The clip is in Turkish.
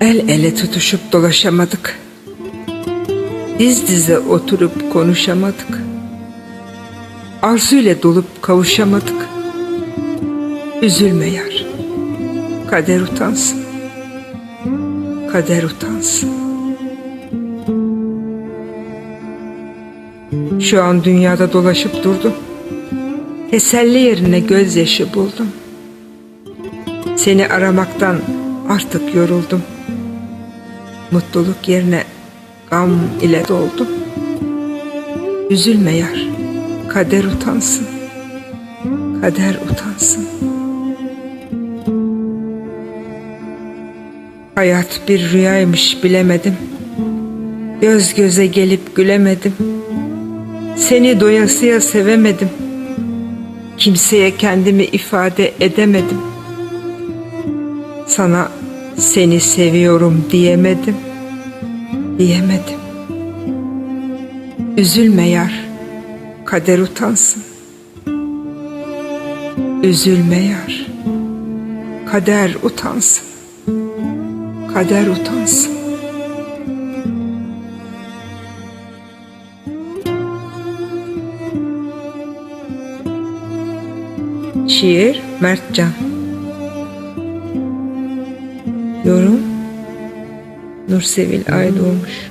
El ele tutuşup dolaşamadık. Diz dize oturup konuşamadık. Arzuyla dolup kavuşamadık. Üzülme yar. Kader utansın. Kader utansın. Şu an dünyada dolaşıp durdum. Teselli yerine gözyaşı buldum. Seni aramaktan artık yoruldum. Mutluluk yerine gam ile doldum. Üzülme yar, kader utansın. Kader utansın. Hayat bir rüyaymış bilemedim. Göz göze gelip gülemedim. Seni doyasıya sevemedim. Kimseye kendimi ifade edemedim. Sana seni seviyorum diyemedim. Diyemedim. Üzülme yar. Kader utansın. Üzülme yar. Kader utansın. Kader utansın. Şiir Mertcan Yorum Nursevil Aydoğmuş